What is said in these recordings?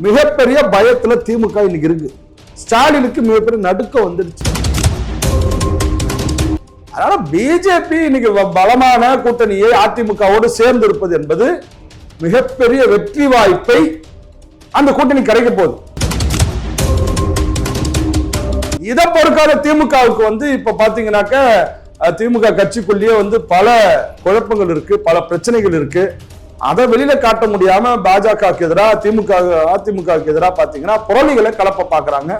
மிகப்பெரிய பயத்துல திமுக இன்னைக்கு இருக்கு. ஸ்டாலினுக்கு மிகப்பெரிய நடுக்கம் வந்துடுச்சு. அதனால பிஜேபி இன்னைக்கு வ- பலமான கூட்டணியை அதிமுகவோடு சேர்ந்து இருப்பது என்பது மிகப்பெரிய வெற்றி வாய்ப்பை அந்த கூட்டணி கிடைக்க போகுது. இதை பொறுக்காத திமுகவுக்கு வந்து இப்ப பாத்தீங்கன்னாக்க திமுக கட்சிக்குள்ளேயே வந்து பல குழப்பங்கள் இருக்கு பல பிரச்சனைகள் இருக்கு. அதை வெளியில காட்ட முடியாம பாஜகவுக்கு எதிராக திமுக அதிமுகவுக்கு எதிராக பாத்தீங்கன்னா புரளிகளை கலப்ப பாக்குறாங்க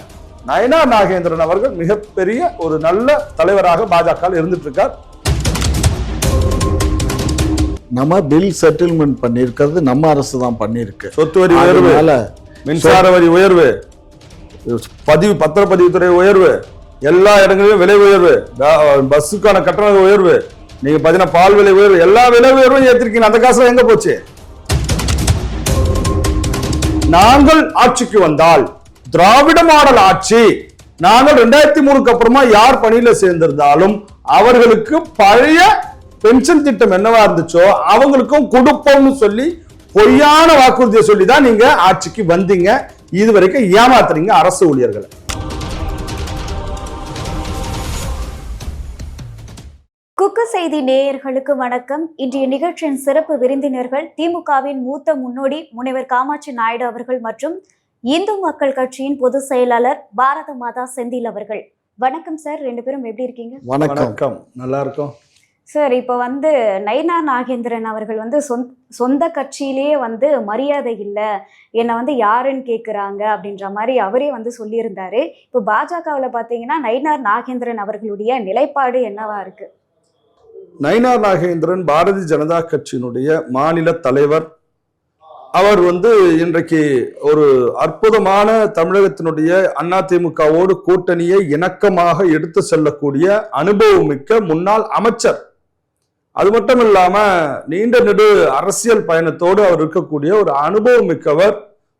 நயனா நாகேந்திரன் அவர்கள் மிகப்பெரிய ஒரு நல்ல தலைவராக பாஜக இருந்துட்டு இருக்கார் நம்ம பில் செட்டில்மெண்ட் பண்ணியிருக்கிறது நம்ம அரசு தான் பண்ணியிருக்கு. சொத்து வரி உயர்வு மின்சார வரி உயர்வு பதிவு பத்திரப்பதிவுத்துறை உயர்வு எல்லா இடங்களிலும் விலை உயர்வு பஸ்ஸுக்கான கட்டண உயர்வு நீங்க பாத்தீங்கன்னா பால் விலை உயர்வு எல்லா விலை உயர்வும் ஏத்திருக்கீங்க. அந்த காசு எங்க போச்சு? நாங்கள் ஆட்சிக்கு வந்தால் திராவிட மாடல் ஆட்சி நாங்கள் ரெண்டாயிரத்தி மூணுக்கு அப்புறமா யார் பணியில சேர்ந்திருந்தாலும் அவர்களுக்கு பழைய பென்ஷன் திட்டம் என்னவா இருந்துச்சோ அவங்களுக்கும் கொடுப்போம்னு சொல்லி பொய்யான வாக்குறுதியை சொல்லி தான் நீங்க ஆட்சிக்கு வந்தீங்க. இது வரைக்கும் ஏமாத்துறீங்க அரசு ஊழியர்களை. குக்கு செய்தி நேயர்களுக்கு வணக்கம். இன்றைய நிகழ்ச்சியின் சிறப்பு விருந்தினர்கள் திமுகவின் மூத்த முன்னோடி முனைவர் காமாட்சி நாயுடு அவர்கள் மற்றும் இந்து மக்கள் கட்சியின் பொதுச் செயலாளர் பாரத மாதா செந்தில் அவர்கள். வணக்கம் சார் ரெண்டு பேரும் எப்படி இருக்கீங்க? வணக்கம். நல்லா இருக்கும். சார் இப்போ வந்து நயனா நாகேந்திரன் அவர்கள் வந்து சொந்த சொந்த கட்சியிலேயே வந்து மரியாதை இல்லை என்னை வந்து யாருன்னு கேட்குறாங்க அப்படின்ற மாதிரி அவரே வந்து சொல்லியிருந்தாரு. இப்போ பாஜகவில் பார்த்தீங்கன்னா நயினார் நாகேந்திரன் அவர்களுடைய நிலைப்பாடு என்னவா இருக்கு? நயினார் நாகேந்திரன் பாரதிய ஜனதா கட்சியினுடைய மாநில தலைவர். அவர் வந்து இன்றைக்கு ஒரு அற்புதமான தமிழகத்தினுடைய அதிமுகவோடு கூட்டணியை இணக்கமாக எடுத்து செல்லக்கூடிய அனுபவமிக்க முன்னாள் அமைச்சர். அது மட்டும் இல்லாம நீண்ட நெடு அரசியல் பயணத்தோடு அவர் இருக்கக்கூடிய ஒரு அனுபவம் மிக்கவர்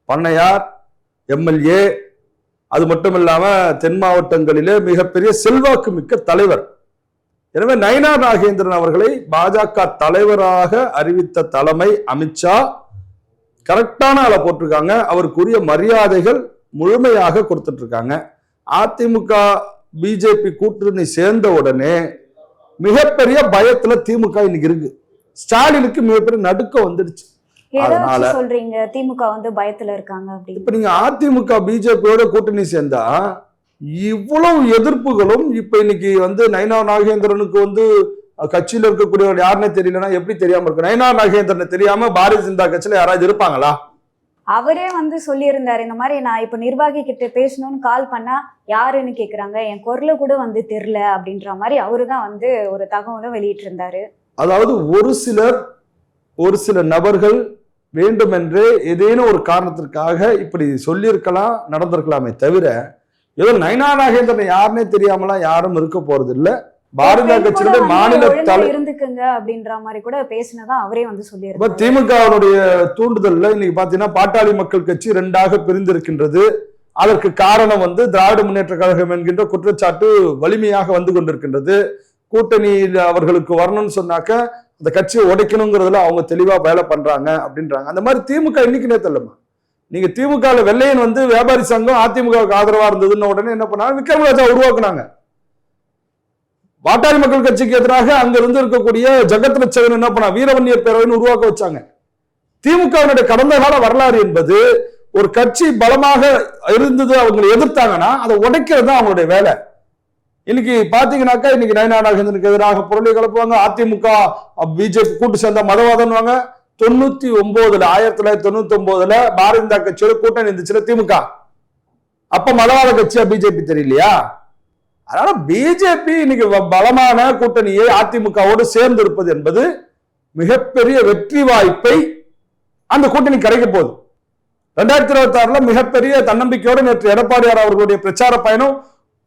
பண்ணையார் எம்எல்ஏ அது மட்டும் இல்லாம தென் மாவட்டங்களிலே மிகப்பெரிய செல்வாக்கு மிக்க தலைவர். எனவே நயினார் நாகேந்திரன் அவர்களை பாஜக தலைவராக அறிவித்த தலைமை அமித்ஷா கரெக்டான ஆளை போட்டிருக்காங்க. அவருக்குரிய மரியாதைகள் முழுமையாக கொடுத்துட்டு இருக்காங்க அதிமுக பிஜேபி கூட்டணி சேர்ந்த உடனே மிகப்பெரிய பயத்துல திமுக இன்னைக்கு இருக்கு. ஸ்டாலினுக்கு மிகப்பெரிய நடுக்கம் வந்துடுச்சு. அதனால- சொல்றீங்க? திமுக வந்து பயத்துல இருக்காங்க இப்ப நீங்க அதிமுக பிஜேபியோட கூட்டணி சேர்ந்தா இவ்வளவு எதிர்ப்புகளும் இப்ப இன்னைக்கு வந்து நயனா நாகேந்திரனுக்கு வந்து கட்சியில இருக்கக்கூடியவர் யாருன்னே தெரியலன்னா எப்படி தெரியாம இருக்கு நயனா நாகேந்திரன் தெரியாம பாரதிய ஜனதா கட்சியில யாராவது இருப்பாங்களா? அவரே வந்து சொல்லியிருந்தாரு இந்த மாதிரி நான் இப்போ நிர்வாகி கிட்ட பேசணும்னு கால் பண்ணா யாருன்னு கேக்குறாங்க? என் குரல கூட வந்து தெரில அப்படின்ற மாதிரி அவரு தான் வந்து ஒரு தகவலும் வெளியிட்டு இருந்தாரு அதாவது ஒரு சிலர் ஒரு சில நபர்கள் வேண்டுமென்றே ஏதேனும் ஒரு காரணத்திற்காக இப்படி சொல்லியிருக்கலாம் நடந்திருக்கலாமே தவிர ஏதோ நயனா நாகேந்திரன் யாருன்னே தெரியாமலாம் யாரும் இருக்க போறது இல்ல பாரதிய கட்சியினுடைய மாநில இருந்துக்குங்க அப்படின்ற மாதிரி கூட பேசினதா அவரே வந்து சொல்லியிருந்தாரு. திமுகவுடைய தூண்டுதல்ல இன்னைக்கு பாத்தீங்கன்னா பாட்டாளி மக்கள் கட்சி ரெண்டாக பிரிந்திருக்கின்றது. அதற்கு காரணம் வந்து திராவிட முன்னேற்ற கழகம் என்கின்ற குற்றச்சாட்டு வலிமையாக வந்து கொண்டிருக்கின்றது. கூட்டணியில் அவர்களுக்கு வரணும்னு சொன்னாக்க அந்த கட்சியை உடைக்கணுங்கிறதுல அவங்க தெளிவா வேலை பண்றாங்க அப்படின்றாங்க. அந்த மாதிரி திமுக இன்னைக்கு நேத்து இல்லம்மா. நீங்க திமுக வெள்ளையன் வந்து வியாபாரி சங்கம் அதிமுகவுக்கு ஆதரவா இருந்ததுன்னு உடனே என்ன பண்ணாங்க? விக்ரமராஜா உருவாக்குனாங்க. பாட்டாளி மக்கள் கட்சிக்கு எதிராக அங்க இருந்து இருக்கக்கூடிய ஜெகத் லட்சகன் என்ன பண்ணா வீரவன்னியர் பேரவைன்னு உருவாக்க வச்சாங்க. திமுகவினுடைய கடந்த கால வரலாறு என்பது ஒரு கட்சி பலமாக இருந்தது அவங்களை எதிர்த்தாங்கன்னா அதை உடைக்கிறது தான் அவங்களுடைய வேலை. இன்னைக்கு பாத்தீங்கன்னாக்கா இன்னைக்கு நயனா நாகேந்திரனுக்கு எதிராக பொருளை கலப்புவாங்க. அதிமுக பிஜேபி கூட்டு சேர்ந்த மதவாதம்வாங்க தொண்ணூத்தி ஒன்பதுல ஆயிரத்தி தொள்ளாயிரத்தி தொண்ணூத்தி ஒன்பதுல பாரதிய ஜனதா கட்சியோட கூட்டணி இருந்துச்சுல திமுக. அப்ப மதவாத கட்சியா பிஜேபி தெரியலையா? அதனால பிஜேபி இன்னைக்கு வ- பலமான கூட்டணியை அதிமுகவோடு சேர்ந்து இருப்பது என்பது மிகப்பெரிய வெற்றி வாய்ப்பை அந்த கூட்டணி கிடைக்க போகுது. ரெண்டாயிரத்தி இருபத்தி ஆறுல மிகப்பெரிய தன்னம்பிக்கையோடு நேற்று எடப்பாடியார் அவர்களுடைய பிரச்சார பயணம்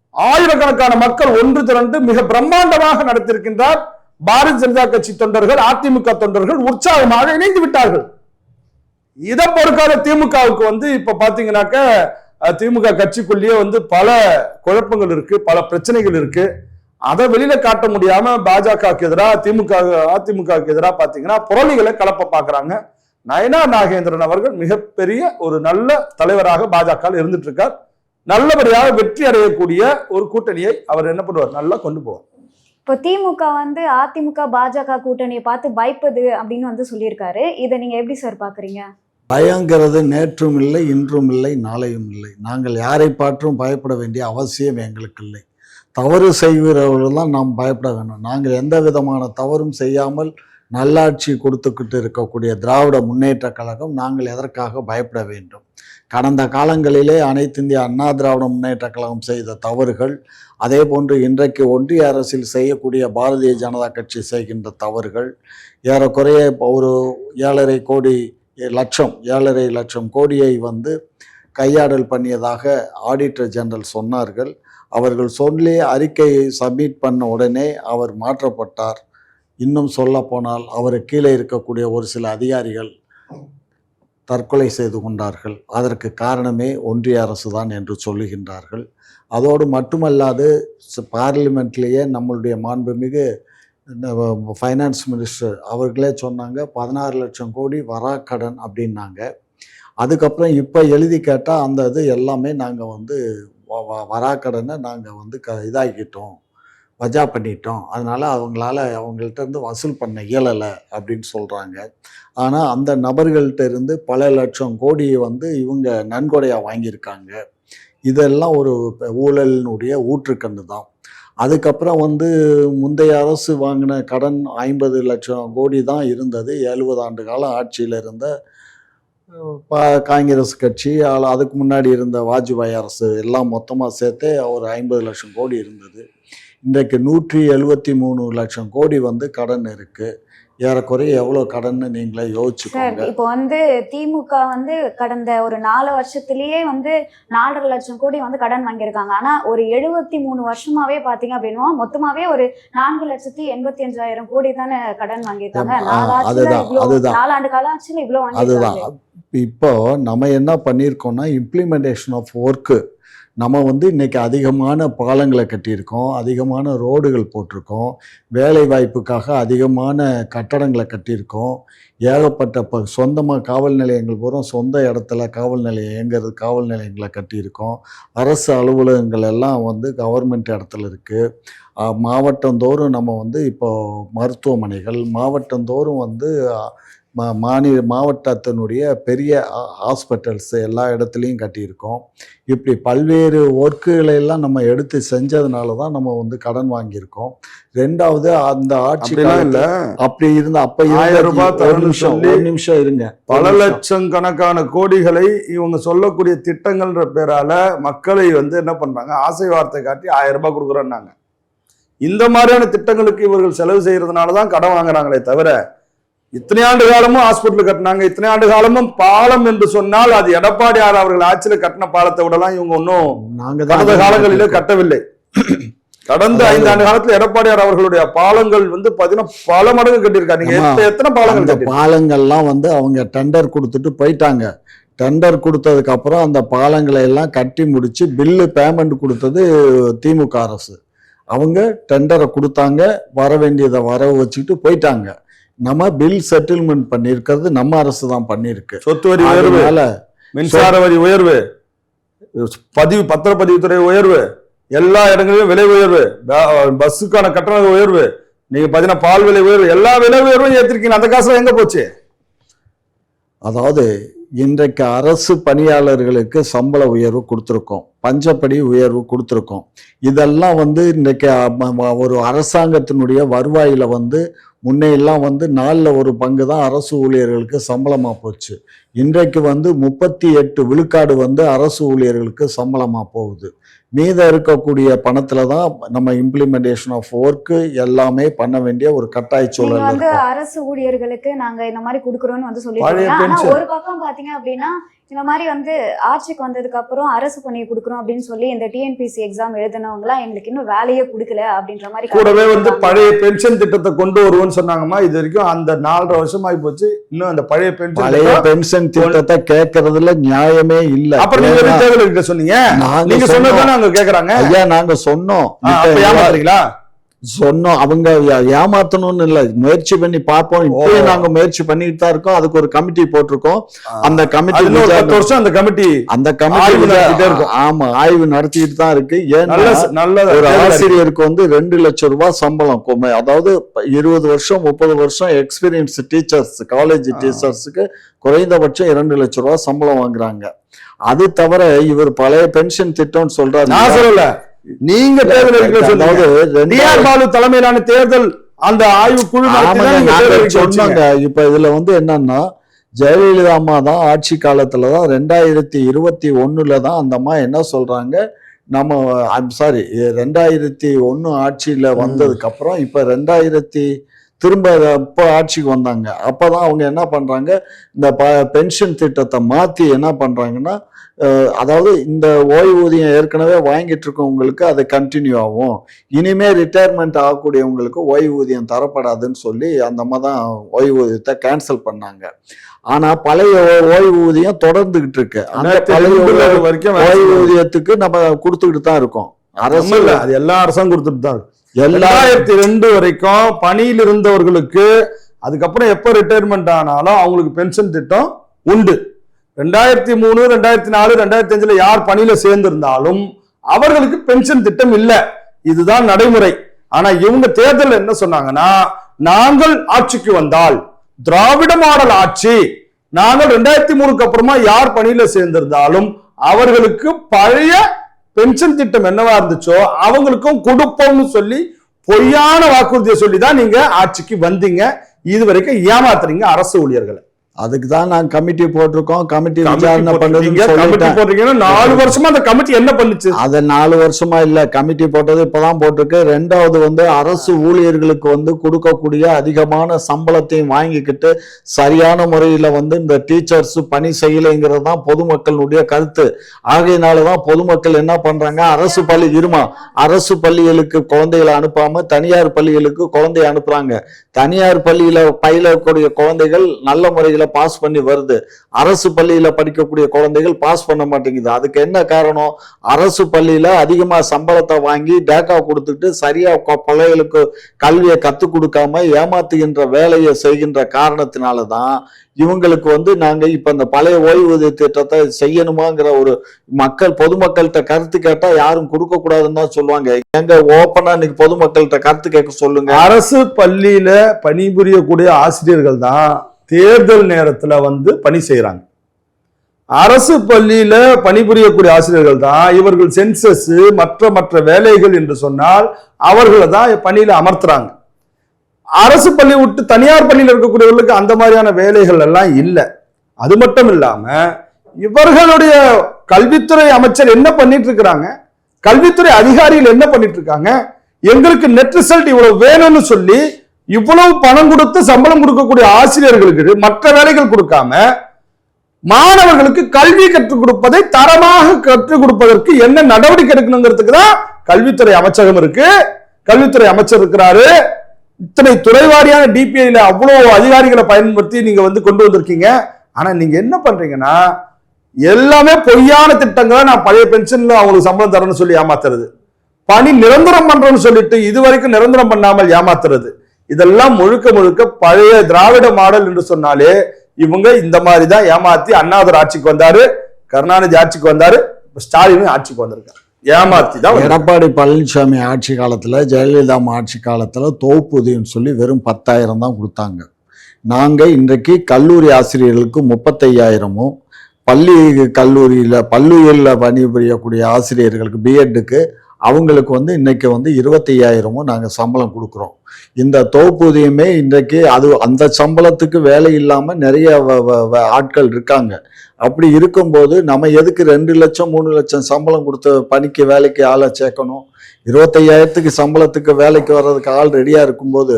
ஆயிரக்கணக்கான மக்கள் ஒன்று திரண்டு மிக பிரம்மாண்டமாக நடத்தியிருக்கின்றார். பாரதிய ஜனதா கட்சி தொண்டர்கள் அதிமுக தொண்டர்கள் உற்சாகமாக இணைந்து விட்டார்கள். இதை பொறுக்காத திமுகவுக்கு வந்து இப்ப பாத்தீங்கன்னாக்க திமுக கட்சிக்குள்ளேயே வந்து பல குழப்பங்கள் இருக்கு பல பிரச்சனைகள் இருக்கு. அதை வெளியில காட்ட முடியாம பாஜகவுக்கு எதிராக திமுக அதிமுகவுக்கு எதிராக பாத்தீங்கன்னா புரளிகளை கலப்ப பாக்குறாங்க. நயனா நாகேந்திரன் அவர்கள் மிகப்பெரிய ஒரு நல்ல தலைவராக பாஜக இருந்துட்டு இருக்கார். நல்லபடியாக வெற்றி அடையக்கூடிய ஒரு கூட்டணியை அவர் என்ன பண்ணுவார்? நல்லா கொண்டு போவார். இப்போ திமுக வந்து அதிமுக பாஜக கூட்டணியை பார்த்து பயப்பது அப்படின்னு வந்து சொல்லியிருக்காரு. இதை நீங்கள் எப்படி சார் பார்க்குறீங்க? பயங்கிறது நேற்றும் இல்லை இன்றும் இல்லை நாளையும் இல்லை. நாங்கள் யாரை பார்த்தும் பயப்பட வேண்டிய அவசியம் எங்களுக்கு இல்லை. தவறு செய்கிறவர்கள் தான் நாம் பயப்பட வேணும் நாங்கள் எந்த விதமான தவறும் செய்யாமல் நல்லாட்சி கொடுத்துக்கிட்டு இருக்கக்கூடிய திராவிட முன்னேற்ற கழகம் நாங்கள் எதற்காக பயப்பட வேண்டும்? கடந்த காலங்களிலே அனைத்து இந்திய அண்ணா திராவிட முன்னேற்ற கழகம் செய்த தவறுகள் அதே போன்று இன்றைக்கு ஒன்றிய அரசில் செய்யக்கூடிய பாரதிய ஜனதா கட்சி செய்கின்ற தவறுகள் ஏறக்குறைய ஒரு ஏழரை கோடி லட்சம் ஏழரை லட்சம் கோடியை வந்து கையாடல் பண்ணியதாக ஆடிட்டர் ஜெனரல் சொன்னார்கள். அவர்கள் சொல்லி அறிக்கையை சப்மிட் பண்ண உடனே அவர் மாற்றப்பட்டார். இன்னும் சொல்லப்போனால் அவர் கீழே இருக்கக்கூடிய ஒரு சில அதிகாரிகள் தற்கொலை செய்து கொண்டார்கள். அதற்கு காரணமே ஒன்றிய அரசு தான் என்று சொல்லுகின்றார்கள். அதோடு மட்டுமல்லாது பார்லிமெண்ட்லேயே நம்மளுடைய மாண்புமிகு ஃபைனான்ஸ் மினிஸ்டர் அவர்களே சொன்னாங்க பதினாறு லட்சம் கோடி வராக்கடன் அப்படின்னாங்க. அதுக்கப்புறம் இப்போ எழுதி கேட்டால் அந்த இது எல்லாமே நாங்கள் வந்து வ- வ- வராக்கடனை நாங்கள் வந்து க இதாகிட்டோம் வஜா பண்ணிட்டோம். அதனால் அவங்களால அவங்கள்ட்ட இருந்து வசூல் பண்ண இயலலை அப்படின்னு சொல்கிறாங்க ஆனால் அந்த நபர்கள்ட்ட இருந்து பல லட்சம் கோடியை வந்து இவங்க நன்கொடையாக வாங்கியிருக்காங்க. இதெல்லாம் ஒரு ஊழலினுடைய ஊற்றுக்கண்ணு தான். அதுக்கப்புறம் வந்து முந்தைய அரசு வாங்கின கடன் ஐம்பது லட்சம் கோடி தான் இருந்தது. எழுபது ஆண்டு காலம் ஆட்சியில் இருந்த பா- காங்கிரஸ் கட்சி அதுக்கு முன்னாடி இருந்த வாஜ்பாய் அரசு எல்லாம் மொத்தமாக சேர்த்தே ஒரு ஐம்பது லட்சம் கோடி இருந்தது. இன்றைக்கு நூற்றி எழுபத்தி மூணு லட்சம் கோடி வந்து கடன் இருக்கு. ஏறக்குறைய எவ்வளோ கடன்னு நீங்களே யோசிச்சுக்கோங்க. இப்போ வந்து திமுக வந்து கடந்த ஒரு நாலு வருஷத்துலயே வந்து நாலரை லட்சம் கோடி வந்து கடன் வாங்கியிருக்காங்க. ஆனா ஒரு எழுபத்தி மூணு வருஷமாவே பாத்தீங்க அப்படின்னா மொத்தமாவே ஒரு நான்கு லட்சத்தி எண்பத்தி அஞ்சாயிரம் கோடி தானே கடன் வாங்கியிருக்காங்க. இவ்வளோ. நாலாண்டு கால ஆட்சியில இவ்வளவு அதுதான். இப்போ நம்ம என்ன பண்ணியிருக்கோம்னா இம்ப்ளிமெண்டேஷன் ஆஃப் ஒர்க்கு நம்ம வந்து இன்றைக்கி அதிகமான பாலங்களை கட்டியிருக்கோம் அதிகமான ரோடுகள் போட்டிருக்கோம் வேலை வாய்ப்புக்காக அதிகமான கட்டடங்களை கட்டியிருக்கோம். ஏகப்பட்ட இப்போ சொந்தமாக காவல் நிலையங்கள் பூரா சொந்த இடத்துல காவல் நிலையம் இயங்குறது காவல் நிலையங்களை கட்டியிருக்கோம். அரசு அலுவலகங்கள் எல்லாம் வந்து கவர்மெண்ட் இடத்துல இருக்குது மாவட்டந்தோறும் நம்ம வந்து இப்போ மருத்துவமனைகள் மாவட்டந்தோறும் வந்து மா மாநில மாவட்டத்தினுடைய பெரிய ஹாஸ்பிட்டல்ஸ் எல்லா இடத்துலையும் கட்டியிருக்கோம். இப்படி பல்வேறு ஒர்க்குகளை எல்லாம் நம்ம எடுத்து செஞ்சதுனால தான் நம்ம வந்து கடன் வாங்கியிருக்கோம். ரெண்டாவது அந்த ஆட்சி இல்ல. அப்படி இருந்த அப்ப ஆயிரம் ரூபாய் ஒரு நிமிஷம் ஒரு நிமிஷம் இருங்க பல. லட்சம் கணக்கான கோடிகளை இவங்க சொல்லக்கூடிய திட்டங்கள்ன்ற பேரால மக்களை வந்து என்ன பண்றாங்க? ஆசை வார்த்தை காட்டி ஆயிரம் ரூபாய் கொடுக்குறோன்னாங்க. இந்த மாதிரியான திட்டங்களுக்கு இவர்கள் செலவு செய்யறதுனால தான் கடன் வாங்குறாங்களே தவிர இத்தனை ஆண்டு காலமும் ஹாஸ்பிட்டல் கட்டினாங்க. இத்தனை ஆண்டு காலமும் பாலம் என்று சொன்னால் அது எடப்பாடியார் அவர்கள் ஆட்சியில கட்டின பாலத்தை விடலாம் இவங்க ஒன்றும் நாங்க தான் கடந்த காலங்களிலே. கட்டவில்லை. கடந்த ஐந்து ஆண்டு காலத்துல எடப்பாடியார் அவர்களுடைய பாலங்கள் வந்து பாத்தீங்கன்னா பல மடங்கு கட்டியிருக்காங்க நீங்க எத்தனை பாலங்கள் பாலங்கள்லாம் வந்து அவங்க டெண்டர் கொடுத்துட்டு போயிட்டாங்க. டெண்டர் கொடுத்ததுக்கு அப்புறம் அந்த பாலங்களை எல்லாம் கட்டி முடிச்சு பில்லு பேமெண்ட் கொடுத்தது திமுக அரசு. அவங்க டெண்டரை கொடுத்தாங்க. வர வேண்டியதை வர வச்சுக்கிட்டு போயிட்டாங்க. நம்ம பில் செட்டில்மெண்ட் பண்ணியிருக்கிறது நம்ம அரசு தான் பண்ணியிருக்கு சொத்து வரி உயர்வு மின்சார வரி உயர்வு பதிவு பத்திரப்பதிவுத்துறை உயர்வு எல்லா இடங்களிலும் விலை உயர்வு பஸ்ஸுக்கான கட்டண உயர்வு நீங்க பாத்தீங்கன்னா பால் விலை உயர்வு எல்லா விலை உயர்வும் ஏத்திருக்கீங்க. அந்த காசுல எங்க போச்சு? அதாவது இன்றைக்கு அரசு பணியாளர்களுக்கு சம்பள உயர்வு கொடுத்துருக்கோம். பஞ்சப்படி உயர்வு கொடுத்துருக்கோம். இதெல்லாம் வந்து இன்றைக்கு ஒரு அரசாங்கத்தினுடைய வருவாயில வந்து முன்னையெல்லாம் வந்து நாலில் ஒரு பங்கு தான் அரசு ஊழியர்களுக்கு சம்பளமாக போச்சு. இன்றைக்கு வந்து முப்பத்தி எட்டு விழுக்காடு வந்து அரசு ஊழியர்களுக்கு சம்பளமாக போகுது. மீதம் இருக்கக்கூடிய பணத்துல தான் நம்ம இம்ப்ளிமெண்டேஷன் ஆஃப் ஒர்க்கு எல்லாமே பண்ண வேண்டிய ஒரு கட்டாய சூழல் வந்து அரசு ஊழியர்களுக்கு நாங்க இந்த மாதிரி குடுக்குறோம்னு வந்து pension. ஒரு பக்கம் பாத்தீங்க அப்படின்னா இந்த மாதிரி வந்து ஆட்சிக்கு வந்ததுக்கு அப்புறம் அரசு பணியை கொடுக்குறோம் அப்படின்னு சொல்லி இந்த டிஎன்பிசி எக்ஸாம் எழுதினவங்க எல்லாம் எங்களுக்கு இன்னும் வேலையே கொடுக்கல அப்படின்ற மாதிரி கூடவே வந்து. பழைய பென்ஷன் திட்டத்தை கொண்டு வருவோம்னு சொன்னாங்கம்மா. இது வரைக்கும் அந்த நாலரை வருஷம் ஆகி போச்சு. இன்னும் அந்த பழைய பென்ஷன் பழைய பென்ஷன் திட்டத்தை கேட்கறதுல நியாயமே இல்ல. அப்புறம் நீங்க சொன்னீங்க? நாங்க. சொன்னதுதானே அவங்க கேக்குறாங்க? ஐயா நாங்க சொன்னோம். சொன்னோம். அவங்க ஏமாத்தணும்னு இல்ல. முயற்சி பண்ணி பார்ப்போம். இப்பயும் நாங்க முயற்சி பண்ணிட்டு தான் இருக்கோம். அதுக்கு ஒரு கமிட்டி போட்டிருக்கோம். அந்த கமிட்டி பத்து வருஷம் அந்த கமிட்டி அந்த கமிட்டி இருக்கும். ஆமா. ஆய்வு நடத்திட்டு தான் இருக்கு. நல்ல ஏன்னா நல்ல ஒரு. ஆசிரியருக்கு வந்து ரெண்டு லட்சம் ரூபாய் சம்பளம். அதாவது இருபது வருஷம் முப்பது வருஷம் எக்ஸ்பீரியன்ஸ் டீச்சர்ஸ் காலேஜ் டீச்சர்ஸுக்கு குறைந்தபட்சம் இரண்டு லட்சம் ரூபாய் சம்பளம் வாங்குறாங்க. அது தவிர இவர் பழைய பென்ஷன் திட்டம்னு சொல்றாரு. நீங்க தேர்தல் தலைமையிலான தேர்தல் அந்த ஆய்வு குழு சொன்னாங்க. இப்ப இதுல வந்து என்னன்னா ஜெயலலிதா அம்மா தான் ஆட்சி காலத்துல தான் ரெண்டாயிரத்தி இருபத்தி ஒண்ணுல தான் அந்த அம்மா என்ன சொல்றாங்க? நம்ம ஐம் சாரி ரெண்டாயிரத்தி ஒண்ணு ஆட்சியில வந்ததுக்கு அப்புறம் இப்ப ரெண்டாயிரத்தி திரும்ப அப்போ ஆட்சிக்கு வந்தாங்க. அப்பதான் அவங்க என்ன பண்றாங்க? இந்த ப பென்ஷன் திட்டத்தை மாத்தி என்ன பண்றாங்கன்னா அதாவது இந்த ஓய்வூதியம் ஏற்கனவே வாங்கிட்டு இருக்கவங்களுக்கு அது கண்டினியூ ஆகும் இனிமே ரிட்டையர்மெண்ட் ஆகக்கூடியவங்களுக்கு ஓய்வூதியம் தரப்படாதுன்னு சொல்லி அந்த அம்மா தான் ஓய்வூதியத்தை கேன்சல் பண்ணாங்க ஆனா பழைய ஓய்வூதியம் தொடர்ந்துகிட்டு இருக்கு அந்த பழைய வரைக்கும். ஓய்வூதியத்துக்கு நம்ம கொடுத்துக்கிட்டு தான் இருக்கோம் அரசு அது எல்லா அரசும் கொடுத்துட்டு தான் இருக்கு. எல்லா ரெண்டாயிரத்தி ரெண்டு வரைக்கும் பணியில் இருந்தவர்களுக்கு அதுக்கப்புறம் எப்ப ரிட்டையர்மெண்ட் ஆனாலும் அவங்களுக்கு பென்ஷன் திட்டம் உண்டு ரெண்டாயிரத்தி மூணு ரெண்டாயிரத்தி நாலு ரெண்டாயிரத்தி அஞ்சுல யார் பணியில சேர்ந்திருந்தாலும் அவர்களுக்கு பென்ஷன் திட்டம் இல்லை. இதுதான் நடைமுறை. ஆனா இவங்க தேர்தல் என்ன சொன்னாங்கன்னா நாங்கள் ஆட்சிக்கு வந்தால் திராவிட மாடல் ஆட்சி நாங்கள் ரெண்டாயிரத்தி மூணுக்கு அப்புறமா யார் பணியில சேர்ந்திருந்தாலும் அவர்களுக்கு பழைய பென்ஷன் திட்டம் என்னவா இருந்துச்சோ அவங்களுக்கும் கொடுப்போம்னு சொல்லி பொய்யான வாக்குறுதியை சொல்லி தான் நீங்க ஆட்சிக்கு வந்தீங்க. இது வரைக்கும் ஏமாத்துறீங்க அரசு ஊழியர்களை. அதுக்கு தான் நான் கமிட்டி போட்டிருக்கோம். கமிட்டி விசாரணை பண்ணுறதுன்னு நாலு வருஷமா அந்த கமிட்டி என்ன பண்ணுச்சு? அதை நாலு வருஷமா இல்ல. கமிட்டி போட்டது இப்பதான் போட்டிருக்கு. ரெண்டாவது வந்து அரசு ஊழியர்களுக்கு வந்து கொடுக்கக்கூடிய அதிகமான சம்பளத்தையும் வாங்கிக்கிட்டு சரியான முறையில வந்து இந்த டீச்சர்ஸ் பணி செய்யலைங்கிறது தான் பொதுமக்களுடைய கருத்து. ஆகையினாலதான் பொதுமக்கள் என்ன பண்றாங்க? அரசு பள்ளி இருமா? அரசு பள்ளிகளுக்கு குழந்தைகளை அனுப்பாம தனியார் பள்ளிகளுக்கு குழந்தைய அனுப்புறாங்க. தனியார் பள்ளியில பயிலக்கூடிய குழந்தைகள் நல்ல முறையில பாஸ் பண்ணி வருது. அரசு பள்ளியில் படிக்கக்கூடிய குழந்தைகள் பாஸ் பண்ண மாட்டேங்குது. அதுக்கு என்ன காரணம்? அரசு பள்ளியில் அதிகமாக சம்பளத்தை வாங்கி டேட்டா கொடுத்துட்டு சரியா பிள்ளைகளுக்கு கல்வியை கற்றுக் கொடுக்காம ஏமாத்துகின்ற வேலையை செய்கின்ற காரணத்தினால தான் இவங்களுக்கு வந்து நாங்கள் இப்போ இந்த பழைய ஓய்வூதிய திட்டத்தை செய்யணுமாங்கிற ஒரு மக்கள் பொதுமக்கள்கிட்ட கருத்து கேட்டால் யாரும் கொடுக்கக்கூடாதுன்னு தான் சொல்லுவாங்க. எங்க ஓப்பனாக இன்னைக்கு பொதுமக்கள்கிட்ட கருத்து கேட்க சொல்லுங்க. அரசு பள்ளியில் பணிபுரியக்கூடிய ஆசிரியர்கள் தான் தேர்தல் நேரத்தில் வந்து பணி செய்கிறாங்க அரசு பள்ளியில பணிபுரியக்கூடிய ஆசிரியர்கள் தான் இவர்கள் சென்சஸ் மற்ற மற்ற வேலைகள் என்று சொன்னால் அவர்களை தான் பணியில அமர்த்துறாங்க. அரசு பள்ளி விட்டு தனியார் பள்ளியில் இருக்கக்கூடியவர்களுக்கு அந்த மாதிரியான வேலைகள் எல்லாம் இல்லை. அது மட்டும் இல்லாம இவர்களுடைய கல்வித்துறை அமைச்சர் என்ன பண்ணிட்டு இருக்கிறாங்க? கல்வித்துறை அதிகாரிகள் என்ன பண்ணிட்டு இருக்காங்க? எங்களுக்கு நெட் ரிசல்ட் இவ்வளவு வேணும்னு சொல்லி இவ்வளவு பணம் கொடுத்து சம்பளம் கொடுக்கக்கூடிய ஆசிரியர்களுக்கு மற்ற வேலைகள் கொடுக்காம மாணவர்களுக்கு கல்வி கற்றுக் கொடுப்பதை தரமாக கற்றுக் கொடுப்பதற்கு என்ன நடவடிக்கை எடுக்கணுங்கிறதுக்கு தான் கல்வித்துறை அமைச்சகம் இருக்கு. கல்வித்துறை அமைச்சர் இருக்கிறாரு. இத்தனை துறைவாரியான டிபிஐல அவ்வளோ அதிகாரிகளை பயன்படுத்தி நீங்க வந்து கொண்டு வந்திருக்கீங்க. ஆனா நீங்க என்ன பண்றீங்கன்னா எல்லாமே பொய்யான திட்டங்களை நான் பழைய பென்ஷன்ல அவங்களுக்கு சம்பளம் தரேன்னு சொல்லி ஏமாத்துறது. பணி நிரந்தரம் பண்றேன்னு சொல்லிட்டு இது வரைக்கும் நிரந்தரம் பண்ணாமல் ஏமாத்துறது. இதெல்லாம் முழுக்க முழுக்க பழைய திராவிட மாடல் என்று சொன்னாலே இவங்க இந்த மாதிரி தான் ஏமாத்தி அண்ணாதுரை ஆட்சிக்கு வந்தாரு கருணாநிதி ஆட்சிக்கு வந்தாரு ஸ்டாலின் ஆட்சிக்கு வந்திருக்காரு. ஏமாத்தி தான் எடப்பாடி பழனிசாமி ஆட்சி காலத்தில் ஜெயலலிதா ஆட்சி காலத்தில் தொகுப்பூதியம்னு சொல்லி வெறும் பத்தாயிரம் தான் கொடுத்தாங்க. நாங்கள் இன்றைக்கு கல்லூரி ஆசிரியர்களுக்கு முப்பத்தையாயிரமும் பள்ளி கல்லூரியில் பள்ளியில் பணிபுரியக்கூடிய ஆசிரியர்களுக்கு பிஎட்டுக்கு அவங்களுக்கு வந்து இன்னைக்கு வந்து இருபத்தையாயிரமும் நாங்கள் சம்பளம் கொடுக்குறோம். இந்த தொகுப்பூதியமே இன்றைக்கு அது அந்த சம்பளத்துக்கு வேலை இல்லாமல் நிறைய வ- வ- வ- ஆட்கள் இருக்காங்க. அப்படி இருக்கும்போது நம்ம எதுக்கு ரெண்டு லட்சம் மூணு லட்சம் சம்பளம் கொடுத்து பணிக்கு வேலைக்கு ஆளை சேர்க்கணும்? இருபத்தையாயிரத்துக்கு சம்பளத்துக்கு வேலைக்கு வர்றதுக்கு ஆள் ரெடியாக இருக்கும்போது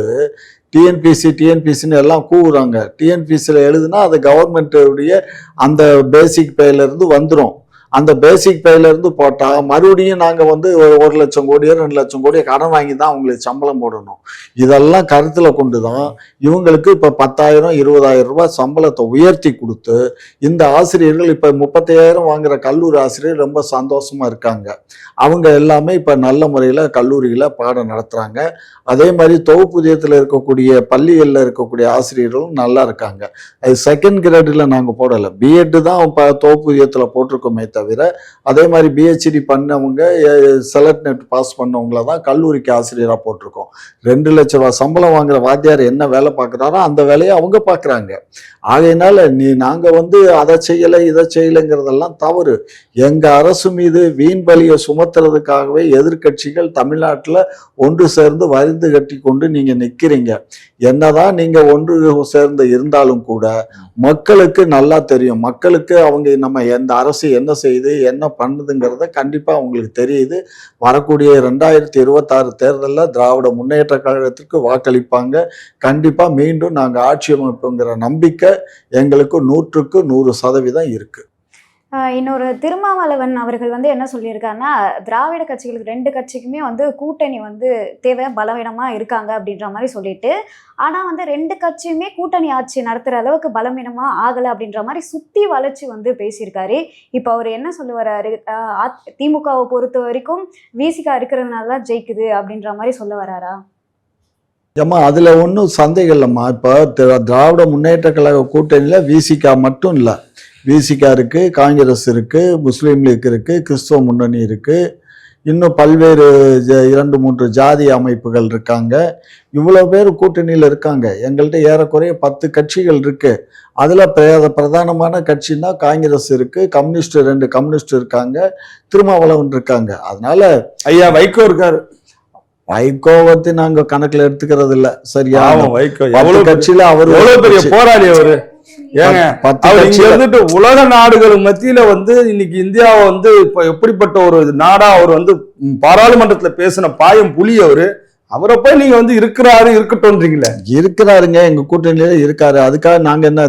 டிஎன்பிசி டிஎன்பிசின்னு எல்லாம் கூவுறாங்க. டிஎன்பிசியில் எழுதுனா அது கவர்மெண்ட்டுடைய அந்த பேசிக் பேலேருந்து வந்துடும் அந்த பேசிக் பேலேருந்து போட்டால் மறுபடியும் நாங்கள் வந்து ஒரு ஒரு லட்சம் கோடியோ ரெண்டு லட்சம் கோடியோ கடன் வாங்கி தான் அவங்களுக்கு சம்பளம் போடணும். இதெல்லாம் கருத்தில் கொண்டு தான் இவங்களுக்கு இப்போ பத்தாயிரம் இருபதாயிரம் ரூபாய் சம்பளத்தை உயர்த்தி கொடுத்து இந்த ஆசிரியர்கள் இப்போ முப்பத்தையாயிரம் வாங்குற கல்லூரி ஆசிரியர் ரொம்ப சந்தோஷமாக இருக்காங்க. அவங்க எல்லாமே இப்போ நல்ல முறையில் கல்லூரியில் பாடம் நடத்துகிறாங்க அதே மாதிரி தொகுப்புதியத்தில் இருக்கக்கூடிய பள்ளிகளில் இருக்கக்கூடிய ஆசிரியர்களும் நல்லா இருக்காங்க. அது செகண்ட் கிரேடில் நாங்கள் போடலை. பிஎட்டு தான் இப்போ தொகுப்புதியத்தில் போட்டிருக்கோமே தவிர அதே மாதிரி பிஹெச்டி பண்ணவங்க செலக்ட் நெட் பாஸ் பண்ணவங்கள தான் கல்லூரிக்கு ஆசிரியராக போட்டிருக்கோம். ரெண்டு லட்ச ரூபா சம்பளம் வாங்குற வாத்தியார் என்ன வேலை பார்க்குறாரோ அந்த வேலையை அவங்க பார்க்குறாங்க. ஆகையினால நீ நாங்கள் வந்து அதை செய்யலை இதை செய்யலைங்கிறதெல்லாம் தவறு. எங்கள் அரசு மீது வீண் பலியை சுமத்துறதுக்காகவே எதிர்க்கட்சிகள் தமிழ்நாட்டில் ஒன்று சேர்ந்து வரிந்து கட்டி கொண்டு நீங்கள் நிற்கிறீங்க என்னதான் நீங்கள் ஒன்று சேர்ந்து இருந்தாலும் கூட மக்களுக்கு நல்லா தெரியும். மக்களுக்கு அவங்க நம்ம எந்த அரசு என்ன செய்யுது என்ன பண்ணுதுங்கிறத கண்டிப்பாக அவங்களுக்கு தெரியுது. வரக்கூடிய ரெண்டாயிரத்தி இருபத்தாறு தேர்தலில் திராவிட முன்னேற்ற கழகத்திற்கு வாக்களிப்பாங்க. கண்டிப்பாக மீண்டும் நாங்கள் ஆட்சி அமைப்புங்கிற நம்பிக்கை எங்களுக்கு நூற்றுக்கு நூறு சதவீதம் இருக்குது இன்னொரு திருமாவளவன் அவர்கள் வந்து என்ன சொல்லியிருக்காருன்னா திராவிட கட்சிகளுக்கு ரெண்டு கட்சிக்குமே வந்து கூட்டணி வந்து தேவை பலவீனமாக இருக்காங்க அப்படின்ற மாதிரி சொல்லிட்டு ஆனால் வந்து ரெண்டு கட்சியுமே கூட்டணி ஆட்சி நடத்துகிற அளவுக்கு பலவீனமாக ஆகலை அப்படின்ற மாதிரி சுற்றி வளைச்சு வந்து பேசியிருக்காரு. இப்போ அவர் என்ன சொல்ல வர்றாரு திமுகவை பொறுத்த வரைக்கும் விசிகா இருக்கிறதுனால தான் ஜெயிக்குது அப்படின்ற மாதிரி சொல்ல வராரா? ஏம்மா அதில் ஒன்றும் சந்தேகம் இல்லைம்மா. இப்போ திராவிட முன்னேற்ற கழக கூட்டணியில் விசிகா மட்டும் இல்லை. விசிகா இருக்குது காங்கிரஸ் இருக்குது முஸ்லீம் லீக் இருக்குது கிறிஸ்துவ முன்னணி இருக்குது இன்னும் பல்வேறு ஜ- இரண்டு மூன்று ஜாதி அமைப்புகள் இருக்காங்க. இவ்வளோ பேர் கூட்டணியில் இருக்காங்க. எங்கள்கிட்ட ஏறக்குறைய பத்து கட்சிகள் இருக்குது அதில் பிரே பிரதானமான கட்சின்னா காங்கிரஸ் இருக்குது கம்யூனிஸ்ட் ரெண்டு கம்யூனிஸ்ட் இருக்காங்க திருமாவளவன் இருக்காங்க. அதனால ஐயா வைகோ இருக்காரு. வைகோவத்தை நாங்க கணக்குல எடுத்துக்கிறது இல்ல சரியா வைகோ கட்சியில அவர் எவ்வளவு பெரிய போராளி அவரு? ஏங்க அவர் இங்க இருந்துட்டு உலக நாடுகள் மத்தியில வந்து இன்னைக்கு இந்தியாவை வந்து இப்ப எப்படிப்பட்ட ஒரு நாடா அவர் வந்து பாராளுமன்றத்துல பேசின பாயம் புலி அவரு. அவரை போய் நீங்க வந்து இருக்கிறாரு இருக்கட்டும்ன்றீங்களே? இருக்கிறாருங்க எங்க கூட்டணியில இருக்காரு. அதுக்காக நாங்க என்ன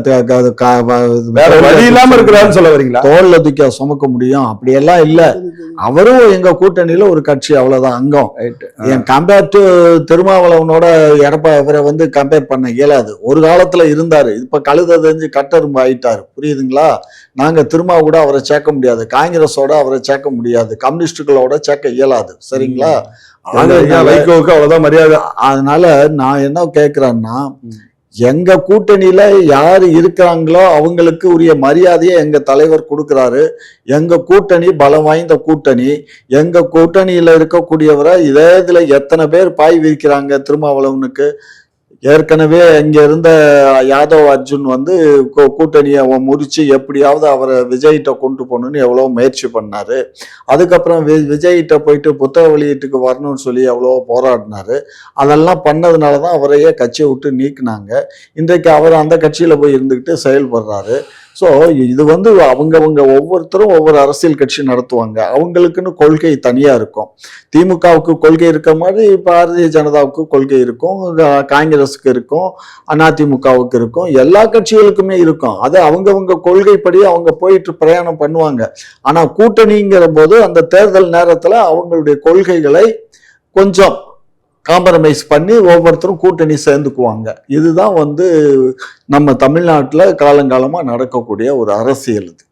வேற வழி இல்லாம இருக்கிறாருன்னு சொல்ல வரீங்களா? தோல்ல தூக்கி சுமக்க முடியும். அப்படியெல்லாம் இல்ல. அவரும் எங்க கூட்டணியில ஒரு கட்சி அவ்வளவுதான். அங்கம். என் கம்பேர் டு திருமாவளவனோட எடப்பா இவரை வந்து கம்பேர் பண்ண இயலாது. ஒரு காலத்துல இருந்தாரு. இப்ப கழுத தெரிஞ்சு கட்டரும்பு ஆயிட்டாரு. புரியுதுங்களா? நாங்க திரும்ப கூட அவரை சேர்க்க முடியாது. காங்கிரஸோட அவரை சேர்க்க முடியாது. கம்யூனிஸ்டுகளோட சேர்க்க இயலாது. சரிங்களா? வைகோவுக்கு அவ்வளவுதான் மரியாதை. அதனால நான் என்ன கேட்கிறேன்னா எங்க கூட்டணியில யார் இருக்கிறாங்களோ அவங்களுக்கு உரிய மரியாதையை எங்க தலைவர் கொடுக்கிறாரு. எங்க கூட்டணி பலம் வாய்ந்த கூட்டணி. எங்க கூட்டணியில இருக்கக்கூடியவரை இதே இதுல எத்தனை பேர் பாய் விரிக்கிறாங்க திருமாவளவனுக்கு? ஏற்கனவே இங்க இருந்த யாதவ் அர்ஜுன் வந்து கூ- கூட்டணியை அவன் முறிச்சு எப்படியாவது அவரை விஜய்கிட்ட கொண்டு போகணும்னு எவ்வளோ முயற்சி பண்ணாரு. அதுக்கப்புறம் வி- விஜய்கிட்ட போயிட்டு புத்தக வெளியீட்டுக்கு வரணும்னு சொல்லி எவ்வளோ போராடினாரு. அதெல்லாம் பண்ணதுனால தான் அவரையே கட்சியை விட்டு நீக்குனாங்க. இன்றைக்கு அவர் அந்த கட்சியில் போய் இருந்துக்கிட்டு செயல்படுறாரு. ஸோ இது வந்து அவங்கவங்க ஒவ்வொருத்தரும் ஒவ்வொரு அரசியல் கட்சி நடத்துவாங்க. அவங்களுக்குன்னு கொள்கை தனியாக இருக்கும். திமுகவுக்கு கொள்கை இருக்க மாதிரி பாரதிய ஜனதாவுக்கு கொள்கை இருக்கும். காங்கிரஸுக்கு இருக்கும். அதிமுகவுக்கு இருக்கும். எல்லா கட்சிகளுக்குமே இருக்கும். அது அவங்கவுங்க கொள்கைப்படி அவங்க போயிட்டு பிரயாணம் பண்ணுவாங்க. ஆனால் கூட்டணிங்கிற போது அந்த தேர்தல் நேரத்தில் அவங்களுடைய கொள்கைகளை கொஞ்சம் காம்ப்ரமைஸ் பண்ணி ஒவ்வொருத்தரும் கூட்டணி சேர்ந்துக்குவாங்க. இதுதான் வந்து நம்ம தமிழ்நாட்டில் காலங்காலமாக நடக்கக்கூடிய ஒரு அரசியல் இது.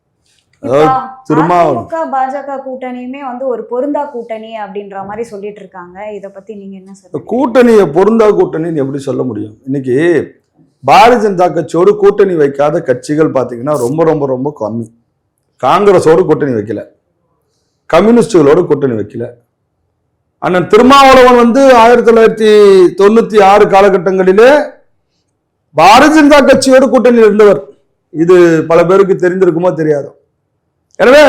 பாஜக கூட்டணியுமே வந்து ஒரு பொருந்தா கூட்டணி அப்படின்ற மாதிரி சொல்லிட்டு இருக்காங்க. இத பத்தி நீங்க என்ன இந்த சொல்றீங்க? கூட்டணியை பொருந்தா கூட்டணின்னு எப்படி சொல்ல முடியும்? இன்னைக்கு பாரதிய ஜனதா கட்சியோடு கூட்டணி வைக்காத கட்சிகள் பார்த்தீங்கன்னா ரொம்ப ரொம்ப ரொம்ப கம்மி. காங்கிரஸோடு கூட்டணி வைக்கல. கம்யூனிஸ்டுகளோடு கூட்டணி வைக்கல. அண்ணன் திருமாவளவன் வந்து ஆயிரத்தி தொள்ளாயிரத்தி தொண்ணூத்தி ஆறு காலகட்டங்களிலே பாரதிய ஜனதா கட்சியோடு கூட்டணியில் இருந்தவர். இது பல பேருக்கு தெரிந்திருக்குமோ தெரியாதோ. எனவே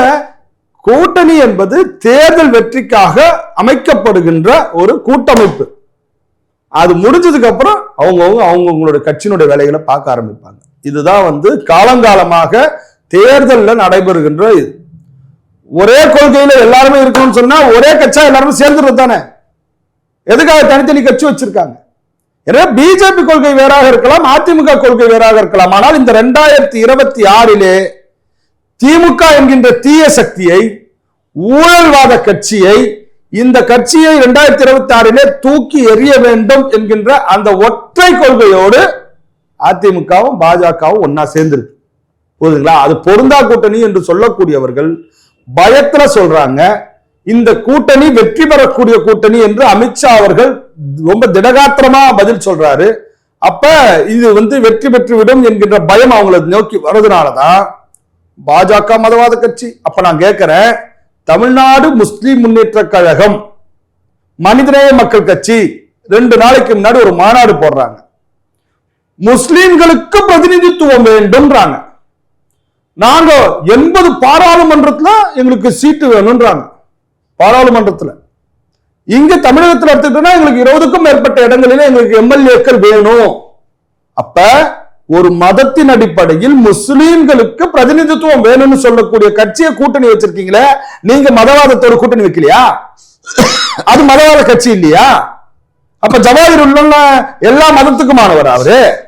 கூட்டணி என்பது தேர்தல் வெற்றிக்காக அமைக்கப்படுகின்ற ஒரு கூட்டமைப்பு. அது முடிஞ்சதுக்கு அப்புறம் அவங்கவுங்க அவங்கவுங்களோட கட்சியினுடைய வேலைகளை பார்க்க ஆரம்பிப்பாங்க. இதுதான் வந்து காலங்காலமாக தேர்தலில் நடைபெறுகின்ற இது. ஒரே கொள்கையில எல்லாருமே இருக்கணும்னு சொன்னா ஒரே கட்சா எல்லாருமே சேர்ந்துருது தானே? எதுக்காக தனித்தனி கட்சி வச்சிருக்காங்க? பிஜேபி கொள்கை வேறாக இருக்கலாம் அதிமுக கொள்கை வேறாக இருக்கலாம். ஆனால் இந்த ரெண்டாயிரத்தி இருபத்தி ஆறிலே திமுக என்கின்ற தீய சக்தியை ஊழல்வாத கட்சியை இந்த கட்சியை இரண்டாயிரத்தி இருபத்தி ஆறிலே தூக்கி எறிய வேண்டும் என்கின்ற அந்த ஒற்றை கொள்கையோடு அதிமுகவும் பாஜகவும் ஒன்னா சேர்ந்திருக்கு. புரியுதுங்களா? அது பொருந்தா கூட்டணி என்று சொல்லக்கூடியவர்கள் பயத்துல சொல்றாங்க. இந்த கூட்டணி வெற்றி பெறக்கூடிய கூட்டணி என்று அமித்ஷா அவர்கள் ரொம்ப திடகாத்திரமா பதில் சொல்றாரு. அப்ப இது வந்து வெற்றி பெற்றுவிடும் என்கின்ற பயம் அவங்களை நோக்கி வர்றதுனாலதான் பாஜக மதவாத கட்சி. அப்ப நான் கேட்கிறேன் தமிழ்நாடு முஸ்லிம் முன்னேற்ற கழகம் மனிதநேய மக்கள் கட்சி ரெண்டு நாளைக்கு முன்னாடி ஒரு மாநாடு போடுறாங்க. முஸ்லிம்களுக்கு பிரதிநிதித்துவம் வேண்டும்ன்றாங்க. நாங்க எண்பது பாராளுமன்றத்துல எங்களுக்கு சீட்டு வேணும்ன்றாங்க. பாராளுமன்றத்துல. இங்க தமிழகத்தில் எடுத்துக்கிட்டோம்னா எங்களுக்கு இருபதுக்கும் மேற்பட்ட இடங்களில் எங்களுக்கு எம்எல்ஏக்கள் வேணும். அப்ப ஒரு மதத்தின் அடிப்படையில் முஸ்லீம்களுக்கு பிரதிநிதித்துவம் வேணும்னு சொல்லக்கூடிய கட்சியை கூட்டணி வச்சிருக்கீங்களே நீங்க மதவாதத்தோட கூட்டணி வைக்கலையா? அது மதவாத கட்சி இல்லையா? அப்ப ஜவாஹிர் உள்ள எல்லா மதத்துக்குமானவர் அவரு?